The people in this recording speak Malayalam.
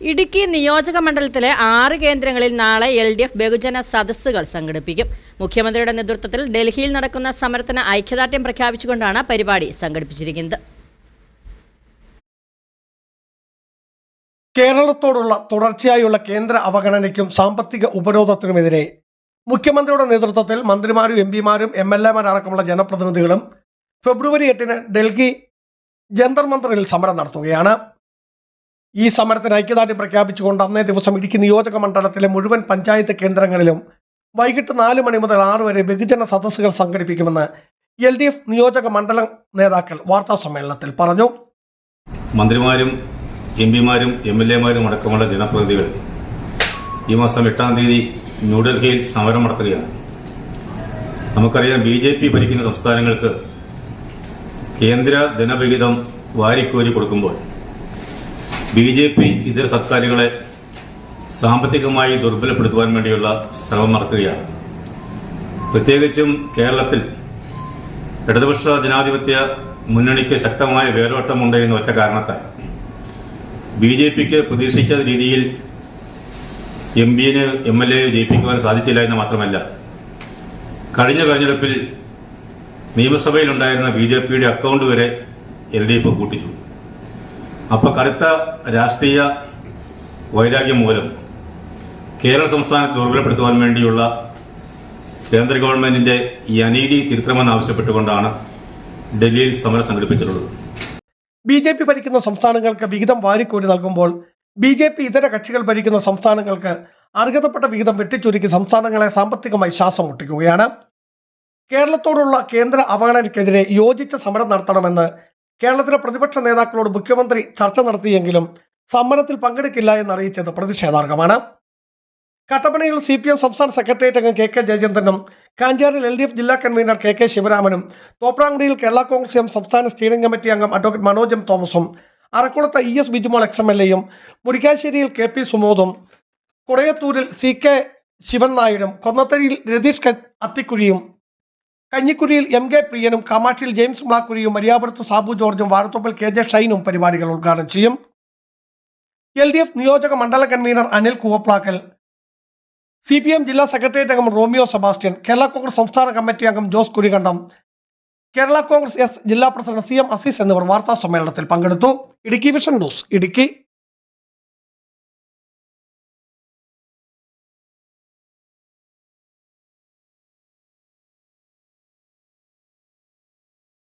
ഇടുക്കി നിയോജക മണ്ഡലത്തിലെ ആറ് കേന്ദ്രങ്ങളിൽ നാളെ എൽ ഡി എഫ് ബഹുജന സദസ്സുകൾ സംഘടിപ്പിക്കും. മുഖ്യമന്ത്രിയുടെ നേതൃത്വത്തിൽ ഡൽഹിയിൽ നടക്കുന്ന സമരത്തിന് ഐക്യദാർഢ്യം പ്രഖ്യാപിച്ചുകൊണ്ടാണ് പരിപാടി സംഘടിപ്പിച്ചിരിക്കുന്നത്. കേരളത്തോടുള്ള തുടർച്ചയായുള്ള കേന്ദ്ര അവഗണനയ്ക്കും സാമ്പത്തിക ഉപരോധത്തിനുമെതിരെ മുഖ്യമന്ത്രിയുടെ നേതൃത്വത്തിൽ മന്ത്രിമാരും എം പിമാരും എം എൽ എമാരടക്കമുള്ള ജനപ്രതിനിധികളും ഫെബ്രുവരി എട്ടിന് ഡൽഹി ജന്തർ മന്ദറിൽ സമരം നടത്തുകയാണ്. ഈ സമരത്തിന് ഐക്യദാർഢ്യം പ്രഖ്യാപിച്ചുകൊണ്ട് അന്നേ ദിവസം ഇടുക്കി നിയോജക മണ്ഡലത്തിലെ മുഴുവൻ പഞ്ചായത്ത് കേന്ദ്രങ്ങളിലും വൈകിട്ട് നാല് മണി മുതൽ ആറ് വരെ ബഹുജന സദസ്സുകൾ സംഘടിപ്പിക്കുമെന്ന് എൽ ഡി എഫ് നിയോജക മണ്ഡലം നേതാക്കൾ വാർത്താ സമ്മേളനത്തിൽ പറഞ്ഞു. മന്ത്രിമാരും എം പിമാരും എം എൽ എമാരും അടക്കമുള്ള ജനപ്രതിനിധികൾ ഈ മാസം എട്ടാം തീയതി ന്യൂഡൽഹിയിൽ സമരം നടത്തുകയാണ്. നമുക്കറിയാം ബി ജെ പി ഭരിക്കുന്ന സംസ്ഥാനങ്ങൾക്ക് കേന്ദ്ര ധനവിഹിതം വാരിക്കോരി കൊടുക്കുമ്പോൾ ബി ജെ പി ഇതര സർക്കാരുകളെ സാമ്പത്തികമായി ദുർബലപ്പെടുത്തുവാൻ വേണ്ടിയുള്ള ശ്രമം നടത്തുകയാണ്. പ്രത്യേകിച്ചും കേരളത്തിൽ ഇടതുപക്ഷ ജനാധിപത്യ മുന്നണിക്ക് ശക്തമായ വേരോട്ടമുണ്ട് എന്ന ഒറ്റ കാരണത്താൽ. ബി ജെ പിക്ക് പ്രതീക്ഷിച്ച രീതിയിൽ എം പിന് എം എൽ എ ജയിപ്പിക്കുവാൻ സാധിച്ചില്ല എന്ന് മാത്രമല്ല കഴിഞ്ഞ തെരഞ്ഞെടുപ്പിൽ നിയമസഭയിലുണ്ടായിരുന്ന ബി ജെ പിയുടെ അക്കൗണ്ട് വരെ എൽ ഡി എഫ് കൂട്ടിച്ചു. അപ്പോൾ കടുത്ത രാഷ്ട്രീയ വൈരാഗ്യം മൂലം കേരള സംസ്ഥാനത്ത് ദുർബലപ്പെടുത്തുവാൻ വേണ്ടിയുള്ള കേന്ദ്ര ഗവൺമെന്റിന്റെ ഈ അനീതി തിരുത്തണമെന്ന് ആവശ്യപ്പെട്ടുകൊണ്ടാണ് ഡൽഹിയിൽ സമരം സംഘടിപ്പിച്ചിട്ടുള്ളത്. ബി ജെ പി ഭരിക്കുന്ന സംസ്ഥാനങ്ങൾക്ക് വിഹിതം വാരിക്കോരി നൽകുമ്പോൾ ബി ജെ പി ഇതര കക്ഷികൾ ഭരിക്കുന്ന സംസ്ഥാനങ്ങൾക്ക് അർഹതപ്പെട്ട വിഹിതം വെട്ടിച്ചുരുക്കി സംസ്ഥാനങ്ങളെ സാമ്പത്തികമായി ശ്വാസം മുട്ടിക്കുകയാണ്. കേരളത്തോടുള്ള കേന്ദ്ര അവഗണനയ്ക്കെതിരെ യോജിച്ച സമരം നടത്തണമെന്ന് കേരളത്തിലെ പ്രതിപക്ഷ നേതാക്കളോട് മുഖ്യമന്ത്രി ചർച്ച നടത്തിയെങ്കിലും സമ്മനത്തിൽ പങ്കെടുക്കില്ല എന്ന് അറിയിച്ചത് പ്രതിഷേധാർഹമാണ്. കട്ടപ്പനയിൽ സി പി എം സംസ്ഥാന സെക്രട്ടേറിയറ്റ് അംഗം കെ കെ ജയചന്ദ്രനും കാഞ്ചാറിൽ എൽ ഡി എഫ് ജില്ലാ കൺവീനർ കെ കെ ശിവരാമനും തോപ്രാങ്കുടിയിൽ കേരള കോൺഗ്രസ് എം സംസ്ഥാന സ്റ്റിയറിംഗ് കമ്മിറ്റി അംഗം അഡ്വക്കേറ്റ് മനോജ് എം തോമസും അറക്കുളത്ത് E S Bijumol ex M L എയും മുരിക്കാശ്ശേരിയിൽ കെ പി സുമോദും കുടയത്തൂരിൽ സി കെ ശിവൻ നായരും കൊന്നത്തടിയിൽ രതീഷ് അത്തിക്കുഴിയും കഞ്ഞിക്കുഴിയിൽ എം കെ പ്രിയനും കാമാക്ഷിയിൽ ജെയിംസ് മ്ലാക്കുരിയും മരിയാപുരത്ത് സാബു ജോർജും വാഴത്തോപ്പിൽ കെ ജെ ഷൈനും പരിപാടികൾ ഉദ്ഘാടനം ചെയ്യും. എൽ ഡി എഫ് നിയോജക മണ്ഡല convener Anil Koovaplakkal C P M ജില്ലാ സെക്രട്ടേറിയറ്റ് അംഗം റോമിയോ സെബാസ്റ്റ്യൻ കേരള കോൺഗ്രസ് സംസ്ഥാന കമ്മിറ്റി അംഗം ജോസ് കുരികണ്ഠം കേരള കോൺഗ്രസ് എസ് ജില്ലാ പ്രസിഡന്റ് സി എം അസീസ് എന്നിവർ വാർത്താ സമ്മേളനത്തിൽ പങ്കെടുത്തു. Idukki vision news Idukki.